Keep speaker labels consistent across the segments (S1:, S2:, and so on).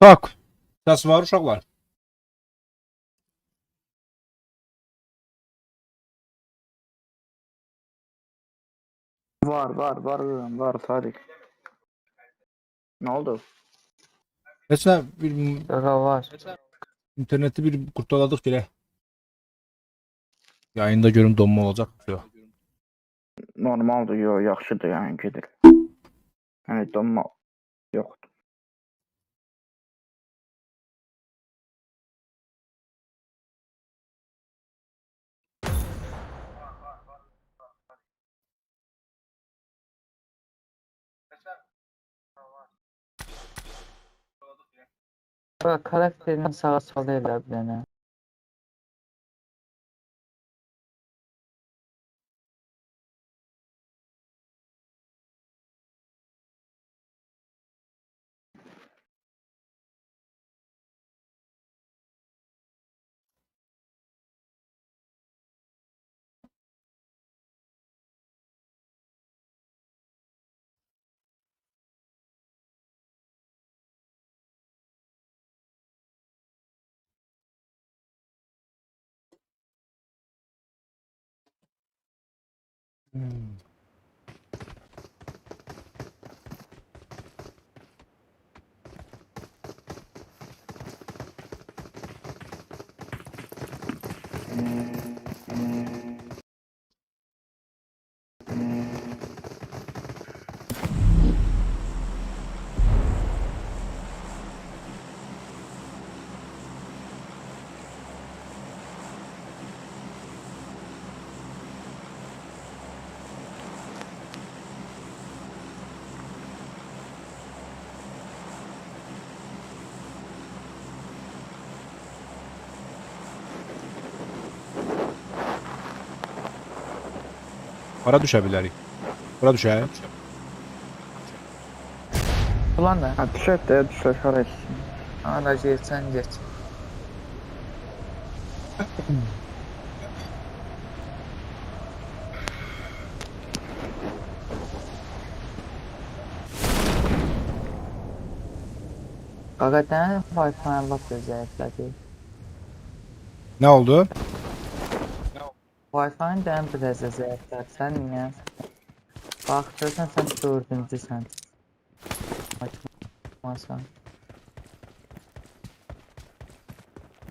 S1: Tak. Səs var uşaqlar.
S2: Var var var var, var Tarık. Ne oldu?
S1: Nə bir
S3: Qaqa var.
S1: interneti bir qurtaladıq gələ. Yayında görüm donma olacaq. Yox.
S2: Normaldır, yo, yaxşıdır yəni gedir. Yəni donma yoxdur.
S3: Qaqa karakterini sağa sola elə bir dənə.
S1: Hara düşə bilərik? Bura düşək.
S3: Ulan da.
S2: Ha də düşək hara etsin.
S3: Ana geçsən geç. Qaqa dənə Wi-Fi-ın lap da zəiflədi.
S1: Nə oldu?
S3: Wi-Fi-ın dənə biraz da zəiflədi. Sən niyə? Baxdırsan sən dördüncüsən. Açmasan.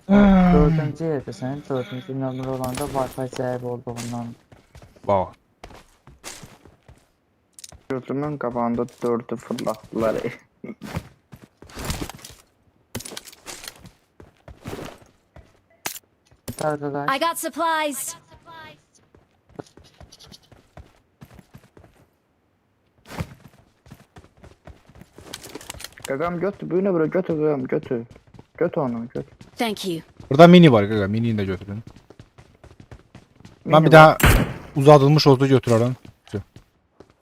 S3: Dördüncü yerdesən. Dördüncü nömrə olanda Wi-Fi zəif olduğundan.
S1: Bax.
S2: Gözümün qabağında dördü fırlatdılar.
S4: I got supplies.
S2: Qaqam götür, bu ne bura götür qaqam götür. Götür onu götür.
S4: Thank you.
S1: Burada mini var qaqa. Mini-ni də götürün. Mən
S2: Mini
S1: bir
S2: var.
S1: daha uzadılmış olsa götürərəm.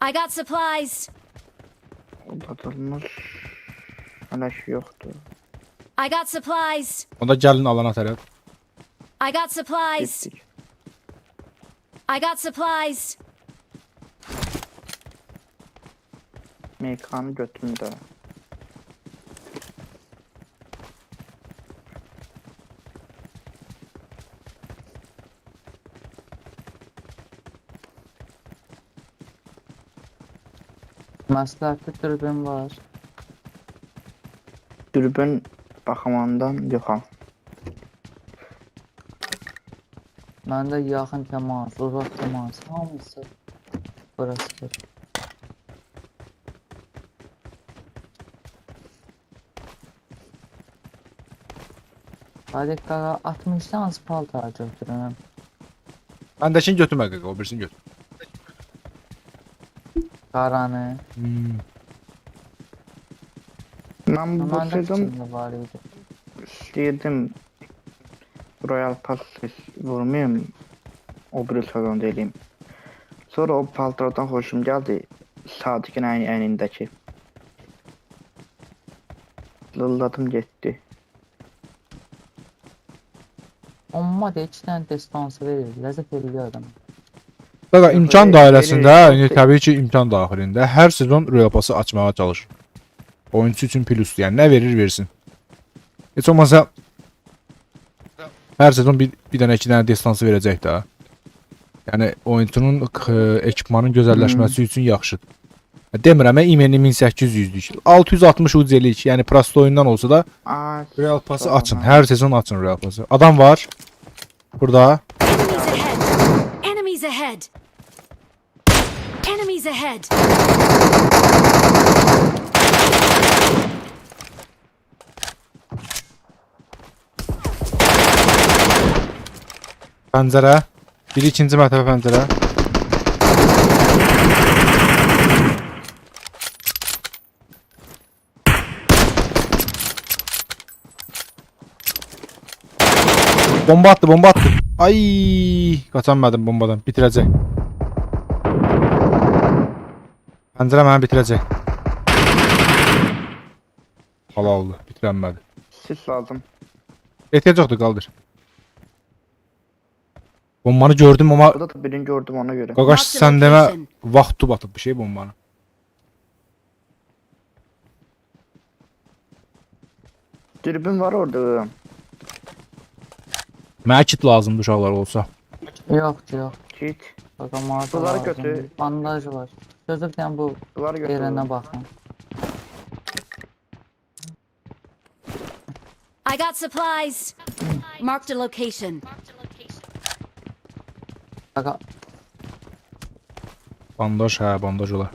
S4: I got supplies.
S2: Uzatılmış. Hələ şey yoxdur.
S4: I got supplies.
S1: Onda gəlin alana tərəf.
S4: I got supplies.
S2: Getdik.
S4: I got supplies.
S2: Mekanı götürün
S3: Məsləhətli dürbün var.
S2: Dürbün baxımından yoxam.
S3: Məndə yaxın təmas, uzaq təmas, hamısı burasıdır. Hadi qaqa 60-dan az paltar götürürəm.
S1: Məndəkini götürmə qaqa. O birisini götür.
S3: Qaranı.
S1: Hmm.
S2: Mən bu sezon istəyirdim Royal Pass vurmayım. O bir sezonda eləyim. Sonra o paltardan xoşum gəldi. Sadiqin əyni əynindəki. Lılladım getdi.
S3: Amma da 2 dənə destansı verir, ləzzət eləyir adam.
S1: Qaqa imkan dairəsində, indi təbii ki, imkan daxilində hər sezon Royal Pass açmağa çalış. Oyunçu üçün plusdur. Yəni nə verir versin. Heç olmasa hər sezon bir, bir dənə iki dənə destansı verəcək də. Yəni oyunçunun k- ekipmanın gözəlləşməsi üçün yaxşıdır. Ya Demirəm, imeni 1800'lük. 660 UC'lik, yəni prosto oyundan olsa da Real açın. Hər sezon açın Real. Adam var. Burada.
S4: Enemies ahead! Enemies ahead!
S1: Pəncərə. Biri ikinci mərtəbə pəncərə. Bomba attı, bomba attı. Ay, qaçamadım bombadan. Bitirəcək. Pəncərə məni bitirəcək. Halaldır, bitirənmədi.
S2: sis lazım.
S1: Ehtiyac yoxdur, qaldır. Bombanı gördüm amma
S2: Burada da birini gördüm ona göre.
S1: Qaqaş sən demə vaxt tub atıb bir şey bombanı.
S2: Dürbün var orada.
S1: Mənə kit lazımdır uşaqlar olsa.
S3: Yox, yox.
S2: Kit.
S3: Bakalım mağaza
S2: Bunları
S3: lazım.
S2: götür.
S3: Bandaj var. Sözükdən bu
S2: Bunları götür.
S3: yerine baxın.
S4: I got supplies! Marked a location.
S3: Baqa
S1: Bandaj hə, bandaj olar.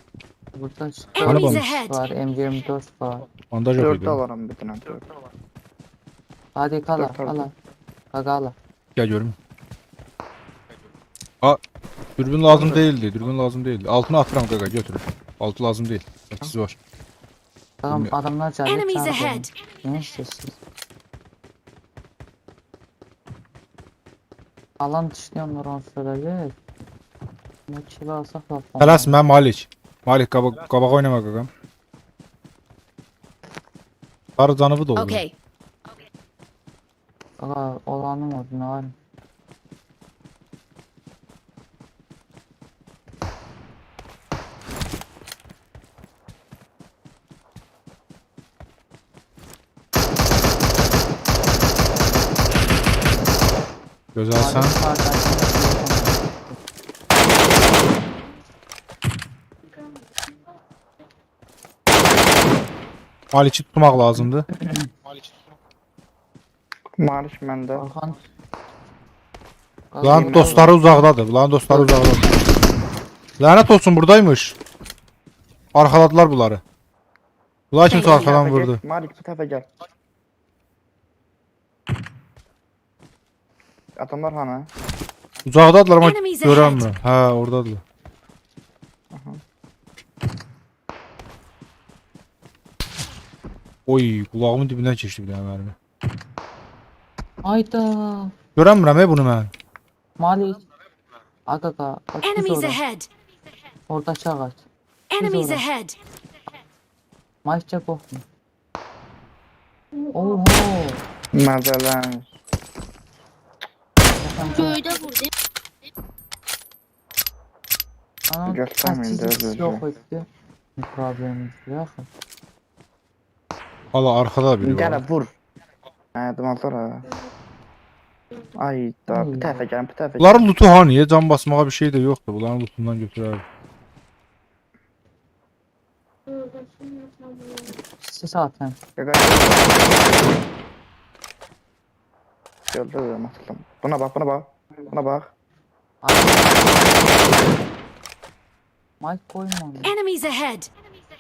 S3: burada
S1: Bana
S4: Enemies ahead!
S3: var, M24 var.
S1: Bandaj
S2: Dört de var bir tane dört.
S3: Hadi kala,
S2: Dört
S3: kala. Qaqa ala.
S1: Gəl görüm. A, dürbün lazım değildi, dürbün lazım değildi. Altına atıram qaqa götürür. Altı lazım değil. 8 var. Bilmiyorum.
S3: adamlar gəlir.
S4: Enemies ahead!
S3: Ne istiyorsunuz? Alan onu söyler. Ne kilo alsak da.
S1: Tələsmə Malik. Malik qabaq qabaq oynama qaqam. Sarı canıvı da oldu.
S4: Okay,
S3: Qaqa olanım o ne var?
S1: Gözəlsən. Malik'i tutmaq lazımdır.
S2: Maliş bende.
S3: Orhan.
S1: Lan dostları uzaqdadır. Lan dostları uzaqdadır. Lənət olsun buradaymış. Arxaladılar bunları. Bunlar kimsə arxadan
S2: Gel,
S1: vurdu.
S2: Malik bu tarafa gel. Adamlar hani.
S1: Uzaqdadılar amma
S4: Enemies
S1: görənmir. Hə, oradadılar. Oy, qulağımın dibindən keçdi bir dənə mərmi.
S3: Ayda.
S1: Görənmirəm ey bunu mən.
S3: Malik. Aga ga. Bak biz
S4: enemies
S3: orada.
S4: ahead!
S3: Oradaki ağaç.
S4: Enemies
S3: orada.
S4: ahead!
S3: Malikçe korkma. Oho.
S2: Məzələn.
S5: Köyde vurdu.
S3: Ana
S2: Göstermeyin de
S3: kaçıcı
S2: özür
S3: yok etti. Bir problemimiz yok.
S1: Hala arkada biri var.
S2: vur. Hə, adamlar ha. Ay da bir tərəfə gəlin, bir tərəfə. gəlin.
S1: Bunların lootu hani? Can basmağa bir şey de yoktu. Bunların lootundan götürər.
S3: Siz atın.
S2: Qaqa. Gördüm, atıldım. Buna bax, buna bax. Buna bax.
S3: Mike koyma onu.
S4: Enemies ahead!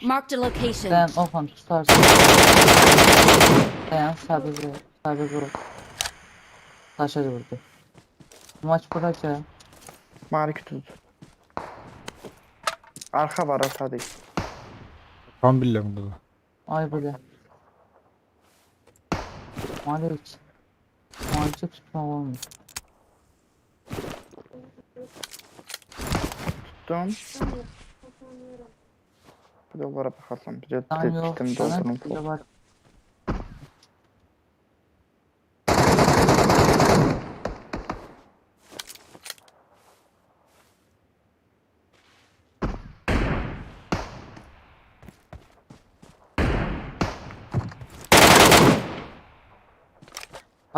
S4: Marked a location.
S3: Dayan Orhan tutarsın. Dayan sabır ver. Sabır vur. Taşa vurdu. Maç bırak ya.
S2: Malik tut. Arxa var, deyil.
S1: Tam bilirəm burada.
S3: Ay böyle. Malik. Malik'i tutmak olmuyor.
S2: Tutdum. Bir də onlara baxarsan. Bir də
S3: Tam yok.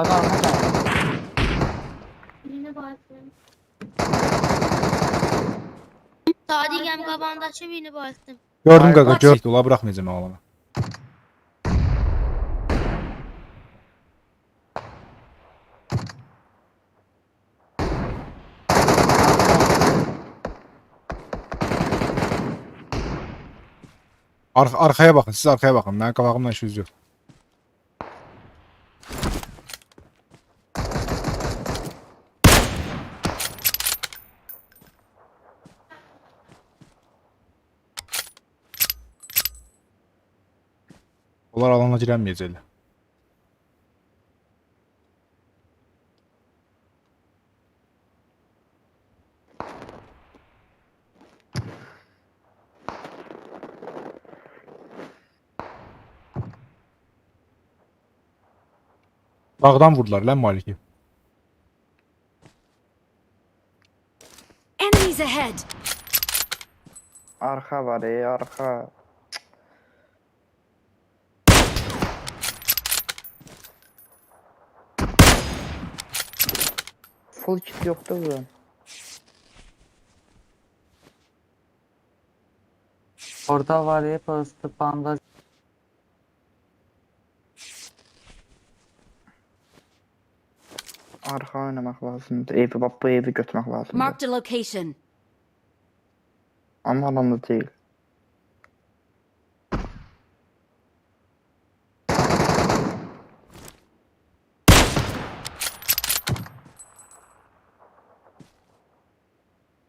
S2: Kitim
S3: Sana
S2: doldurun.
S3: bir de var. Bak alma
S5: Birine baktım. Sadigem qabağındakı birini baktım.
S1: Gördüm
S4: bak-
S1: gördüm. Ola buraxmayacağam ağlama. Ar arkaya baxın, siz arkaya baxın. Mənim qabağımdan işiniz yox. Onlar alana girənməyəcəklər. Dağdan vurdular lan Maliki.
S4: Enemies ahead!
S2: Arka var ey arka. Full kit yoktu bu.
S3: Orada var ya postu bandaj.
S2: Arka oynamak lazımdı. Evi bak bu evi götürmek lazımdı.
S4: Marked a location.
S2: Ama adamda değil.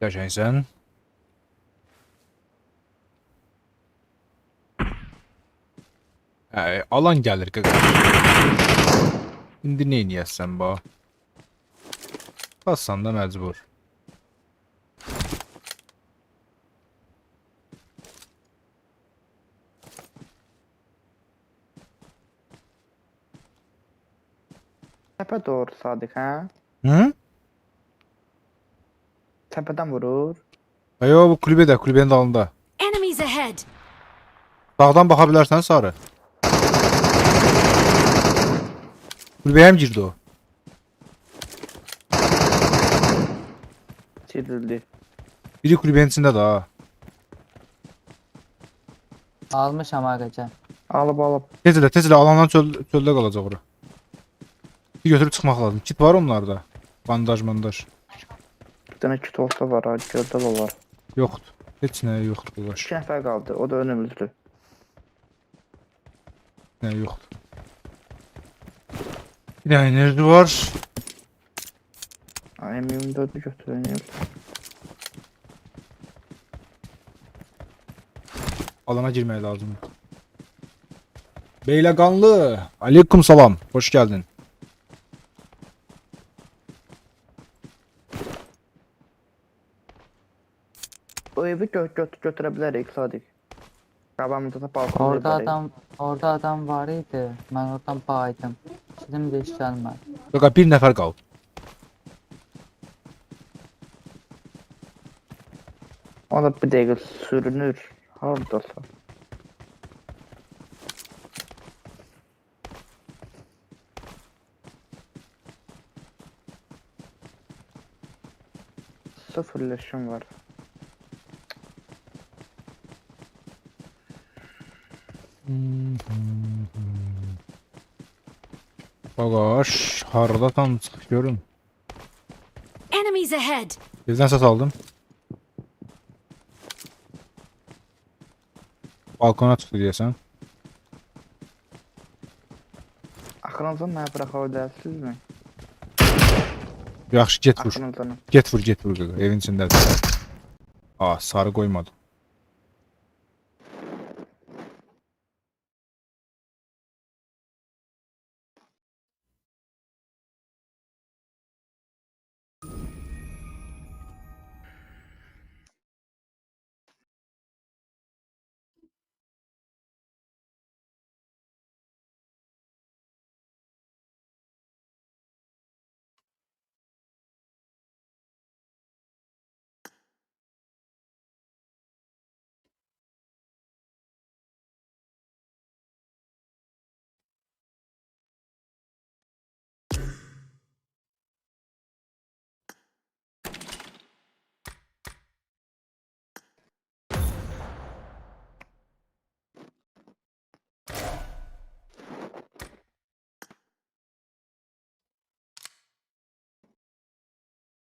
S1: Qəşəngsən. Hə, alan gəlir qaqa. İndi nə edəsən ba? Bassan da məcbur.
S2: Tepe doğru Sadık ha?
S1: Hı?
S2: Tepeden vurur.
S1: Ayo bu kulübədə, kulübənin dalında.
S4: Enemies ahead!
S1: Dağdan baxa bilərsən sarı. Kulübəyə mi girdi o?
S2: Çizildi.
S1: Biri kulübənin içində də ha.
S3: Almışam ağaca.
S2: Alıp alıp.
S1: Tez elə, tez elə alandan çöl, çöldə qalacaq ora. Bir götürüb çıxmaq lazım. Kit var onlarda. Bandaj, bandaj.
S2: Tane kit olsa var ha. Gölde de var.
S1: Yoxdur. Heç nə yoxdur qardaş.
S2: İki nefer kaldı. O da önümüzdü.
S1: Nə yoxdur. Bir dənə enerji var.
S2: Ha, M24'ü götürün.
S1: Alana girmək lazımdır. Beyləqanlı. Aleyküm salam. Xoş gəldin.
S2: O evi gö gö götürebilir Sadık. Kabamızda da balkon
S3: Orada adam orada adam var idi. Mən oradan baydım. Şimdi heç gəlmədi.
S1: Qaqa bir nəfər qalıb.
S2: O da bir dakika sürünür. Haradasa. Sıfır leşim var.
S1: Qaqaş, haradasan çıx görüm.
S4: Enemies ahead!
S1: Bizdən səs aldım. Balkona çıxdı deyəsən.
S2: Aklınızdan ne bırakabilirsiniz mi?
S1: Yaxşı, get vur.
S2: Aklınızdan.
S1: Get vur, get vur. Evin içindədir. Aa, sarı qoymadım.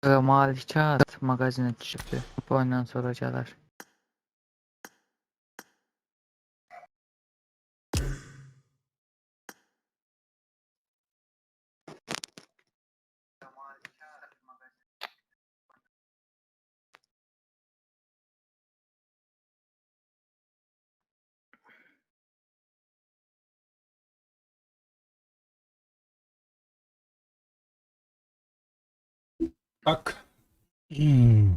S3: Qaqa malikat mağazinə düşübdü. Bu oyundan sonra
S1: Tak. Hmm.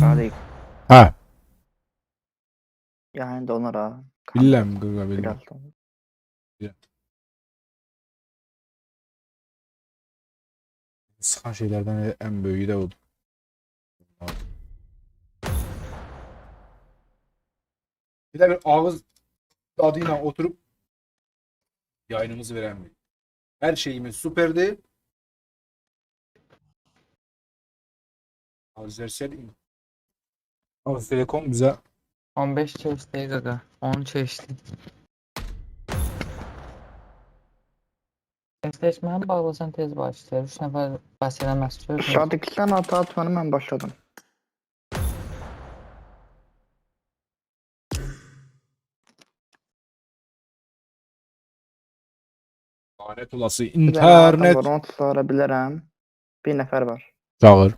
S2: Sadiq.
S1: Ha,
S2: Yani donar ha.
S1: bilirəm.
S2: Biraz donar.
S1: Sıxan şeylərdən ən böyüyü də odur. Bir də bir ağız dadı ilə oturub yayınımızı verən bir. Hər şeyimiz superdir. Azercell Ağız Telekom bizə
S3: 15 keçdi qaqa. 10 keçdi. Eşleşməni bağlasan tez başlayır. 3 nəfər bəs eləməz.
S2: Sadiq sen hata atmanı ben başladım.
S1: lanet olası
S2: Bir tane adam var,
S1: internet
S2: Onu tutara bilirim. Bir nefer var.
S1: çağır.